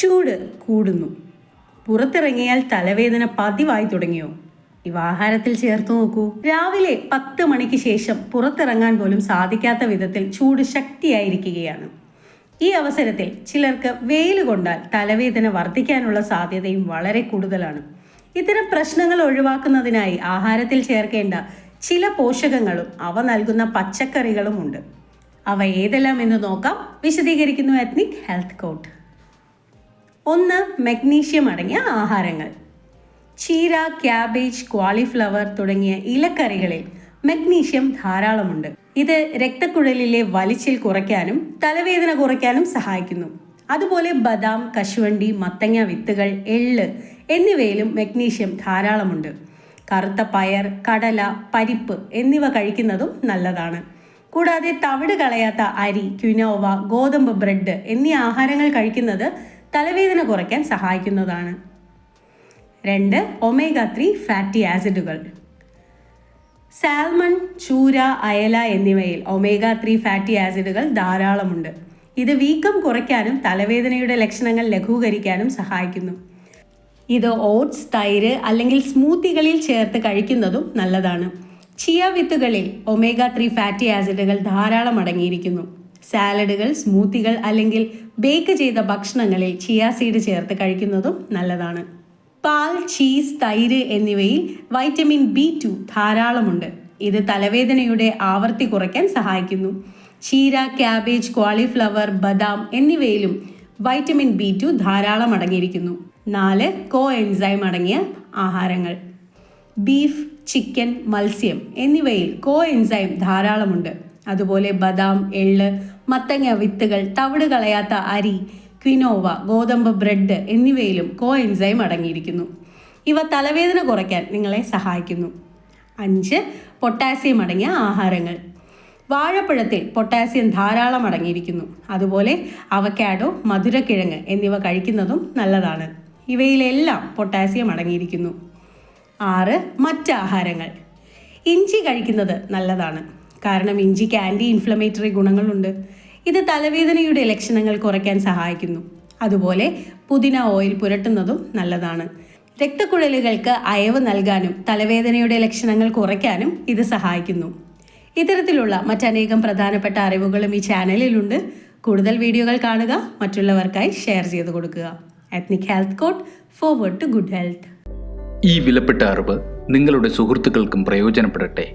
ചൂട് കൂടുന്നു. പുറത്തിറങ്ങിയാൽ തലവേദന പതിവായി തുടങ്ങിയോ? ഇവ ആഹാരത്തിൽ ചേർത്ത് നോക്കൂ. രാവിലെ പത്ത് മണിക്ക് ശേഷം പുറത്തിറങ്ങാൻ പോലും സാധിക്കാത്ത വിധത്തിൽ ചൂട് ശക്തിയായിരിക്കുകയാണ്. ഈ അവസരത്തിൽ ചിലർക്ക് വെയിൽ കൊണ്ടാൽ തലവേദന വർദ്ധിക്കാനുള്ള സാധ്യതയും വളരെ കൂടുതലാണ്. ഇത്തരം പ്രശ്നങ്ങൾ ഒഴിവാക്കുന്നതിനായി ആഹാരത്തിൽ ചേർക്കേണ്ട ചില പോഷകങ്ങളും അവ നൽകുന്ന പച്ചക്കറികളും ഉണ്ട്. അവ ഏതെല്ലാം എന്ന് നോക്കാം. വിശദീകരിക്കുന്നു എത്നിക് ഹെൽത്ത് കോട്ട് ഒന്ന് മഗ്നീഷ്യം അടങ്ങിയ ആഹാരങ്ങൾ. ചീര ക്യാബേജ് ക്വാളിഫ്ലവർ തുടങ്ങിയ ഇലക്കറികളിൽ മഗ്നീഷ്യം ധാരാളമുണ്ട്. ഇത് രക്തക്കുഴലിലെ വലിച്ചിൽ കുറയ്ക്കാനും തലവേദന കുറയ്ക്കാനും സഹായിക്കുന്നു. അതുപോലെ ബദാം കശുവണ്ടി മത്തങ്ങ വിത്തുകൾ എള്ള് എന്നിവയിലും മഗ്നീഷ്യം ധാരാളമുണ്ട്. കറുത്ത പയർ കടല പരിപ്പ് എന്നിവ കഴിക്കുന്നതും നല്ലതാണ്. കൂടാതെ തവിട് കളയാത്ത അരി ക്യുനോവ ഗോതമ്പ് ബ്രെഡ് എന്നീ ആഹാരങ്ങൾ കഴിക്കുന്നത് തലവേദന കുറയ്ക്കാൻ സഹായിക്കുന്നതാണ്. രണ്ട് ഒമേഗ ത്രീ ഫാറ്റി ആസിഡുകൾ. സാൽമൺ ചൂര അയല എന്നിവയിൽ ഒമേഗ ത്രീ ഫാറ്റി ആസിഡുകൾ ധാരാളമുണ്ട്. ഇത് വീക്കം കുറയ്ക്കാനും തലവേദനയുടെ ലക്ഷണങ്ങൾ ലഘൂകരിക്കാനും സഹായിക്കുന്നു. ഇത് ഓട്സ് തൈര് അല്ലെങ്കിൽ സ്മൂത്തികളിൽ ചേർത്ത് കഴിക്കുന്നതും നല്ലതാണ്. ചിയ വിത്തുകളിൽ ഒമേഗ ത്രീ ഫാറ്റി ആസിഡുകൾ ധാരാളം അടങ്ങിയിരിക്കുന്നു. സാലഡുകൾ സ്മൂത്തികൾ അല്ലെങ്കിൽ ബേക്ക് ചെയ്ത ഭക്ഷണങ്ങളിൽ ചിയ സീഡ് ചേർത്ത് കഴിക്കുന്നതും നല്ലതാണ്. പാൽ ചീസ് തൈര് എന്നിവയിൽ വൈറ്റമിൻ ബി ടു ധാരാളമുണ്ട്. ഇത് തലവേദനയുടെ ആവർത്തി കുറയ്ക്കാൻ സഹായിക്കുന്നു. ചീര ക്യാബേജ് ക്വാളിഫ്ലവർ ബദാം എന്നിവയിലും വൈറ്റമിൻ ബി ടു ധാരാളം അടങ്ങിയിരിക്കുന്നു. നാല് കോ എൻസൈം അടങ്ങിയ ആഹാരങ്ങൾ. ബീഫ് ചിക്കൻ മത്സ്യം എന്നിവയിൽ കോ എൻസൈം ധാരാളമുണ്ട്. അതുപോലെ ബദാം എള്ള് മത്തങ്ങ വിത്തുകൾ തവിട് കളയാത്ത അരി ക്വിനോവ ഗോതമ്പ് ബ്രെഡ് എന്നിവയിലും കോ എൻസൈം അടങ്ങിയിരിക്കുന്നു. ഇവ തലവേദന കുറയ്ക്കാൻ നിങ്ങളെ സഹായിക്കുന്നു. അഞ്ച് പൊട്ടാസ്യം അടങ്ങിയ ആഹാരങ്ങൾ. വാഴപ്പഴത്തിൽ പൊട്ടാസ്യം ധാരാളം അടങ്ങിയിരിക്കുന്നു. അതുപോലെ അവക്കാഡോ മധുരക്കിഴങ്ങ് എന്നിവ കഴിക്കുന്നതും നല്ലതാണ്. ഇവയിലെല്ലാം പൊട്ടാസ്യം അടങ്ങിയിരിക്കുന്നു. ആറ് മറ്റ് ആഹാരങ്ങൾ. ഇഞ്ചി കഴിക്കുന്നത് നല്ലതാണ്. കാരണം ഇഞ്ചിക്ക് ആന്റി ഇൻഫ്ലമേറ്ററി ഗുണങ്ങളുണ്ട്. ഇത് തലവേദനയുടെ ലക്ഷണങ്ങൾ കുറയ്ക്കാൻ സഹായിക്കുന്നു. അതുപോലെ പുതിന ഓയിൽ പുരട്ടുന്നതും നല്ലതാണ്. രക്തക്കുഴലുകൾക്ക് അയവ് നൽകാനും തലവേദനയുടെ ലക്ഷണങ്ങൾ കുറയ്ക്കാനും ഇത് സഹായിക്കുന്നു. ഇത്തരത്തിലുള്ള മറ്റനേകം പ്രധാനപ്പെട്ട അറിവുകളും ഈ ചാനലിലുണ്ട്. കൂടുതൽ വീഡിയോകൾ കാണുക മറ്റുള്ളവർക്കായി ഷെയർ ചെയ്ത് കൊടുക്കുക. Ethnic health court forward to good health ഈ വിലപ്പെട്ട അറിവ് നിങ്ങളുടെ സുഹൃത്തുക്കൾക്കും പ്രയോജനപ്പെടട്ടെ.